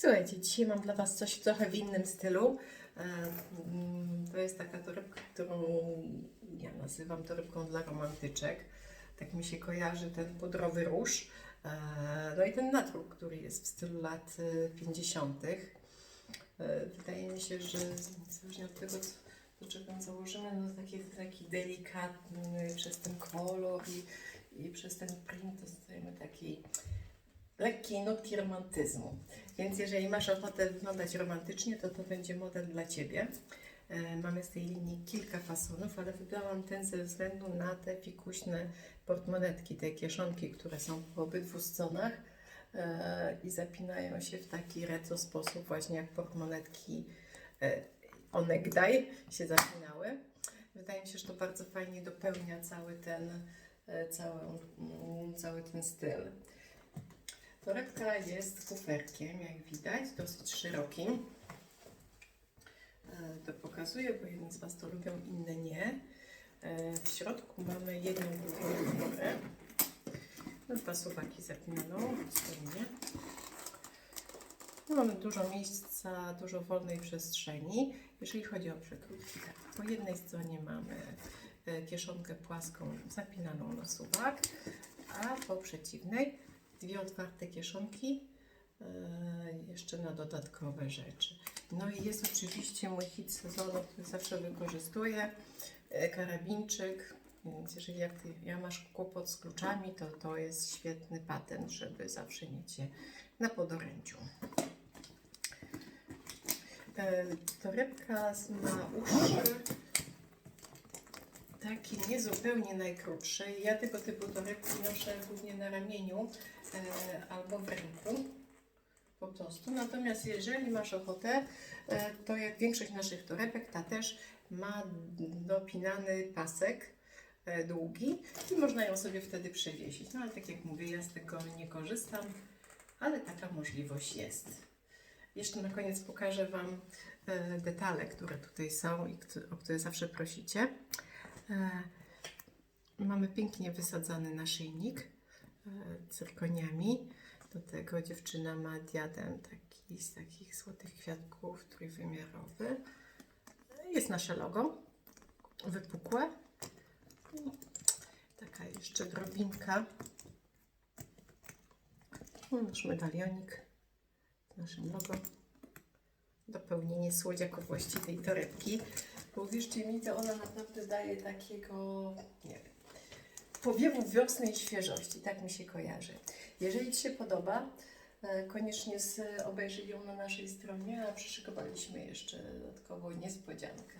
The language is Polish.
Słuchajcie, dzisiaj mam dla Was coś trochę w innym stylu. E, mm, To jest taka torebka, którą ja nazywam torebką dla romantyczek. Tak mi się kojarzy ten pudrowy róż. E, No i ten natróg, który jest w stylu lat e, 50. E, Wydaje mi się, że niezależnie od tego, do czego założymy, no taki, taki delikatny przez ten kolor i, i przez ten print dostajemy takiej lekkiej nutki romantyzmu. Więc jeżeli masz ochotę wyglądać romantycznie, to to będzie model dla Ciebie. E, Mamy z tej linii kilka fasonów, ale wybrałam ten ze względu na te fikuśne portmonetki, te kieszonki, które są po obydwu stronach e, i zapinają się w taki retro sposób, właśnie jak portmonetki e, onegdaj się zapinały. Wydaje mi się, że to bardzo fajnie dopełnia cały ten, cały, cały ten styl. Torebka jest kuferkiem, jak widać, dosyć szerokim. E, To pokazuję, bo jedni z Was to lubią, inne nie. E, W środku mamy jedną główną porę. No, Dwa suwaki zapinaną dosłownie. No, Mamy dużo miejsca, dużo wolnej przestrzeni. Jeżeli chodzi o przekrótki, tak, po jednej stronie mamy e, kieszonkę płaską zapinaną na suwak, a po przeciwnej dwie otwarte kieszonki e, jeszcze na dodatkowe rzeczy. No i jest oczywiście mój hit sezonu, który zawsze wykorzystuję, e, karabinczyk. Więc jeżeli jak ty, ja masz kłopot z kluczami, to to jest świetny patent, żeby zawsze mieć je na podorędziu. E, Torebka ma uszy takie niezupełnie najkrótsze. Ja tego typu torebki noszę głównie na ramieniu albo w ręku. Po prostu. Natomiast jeżeli masz ochotę, e, to jak większość naszych torebek, ta też ma dopinany pasek e, długi i można ją sobie wtedy przewiesić. No ale tak jak mówię, ja z tego nie korzystam, ale taka możliwość jest. Jeszcze na koniec pokażę Wam e, detale, które tutaj są i o które zawsze prosicie. E, Mamy pięknie wysadzany naszyjnik e, cyrkoniami. Do tego dziewczyna ma diadem taki z takich złotych kwiatków, trójwymiarowy. Jest nasze logo, wypukłe. I taka jeszcze drobinka. Nasz medalionik z naszym logo. Dopełnienie słodziaku właściwej torebki. Bo mi, to ona naprawdę daje takiego, nie wiem, powiewu wiosny i świeżości. Tak mi się kojarzy. Jeżeli Ci się podoba, e, koniecznie obejrzyj ją na naszej stronie, a przyszykowaliśmy jeszcze dodatkowo niespodziankę.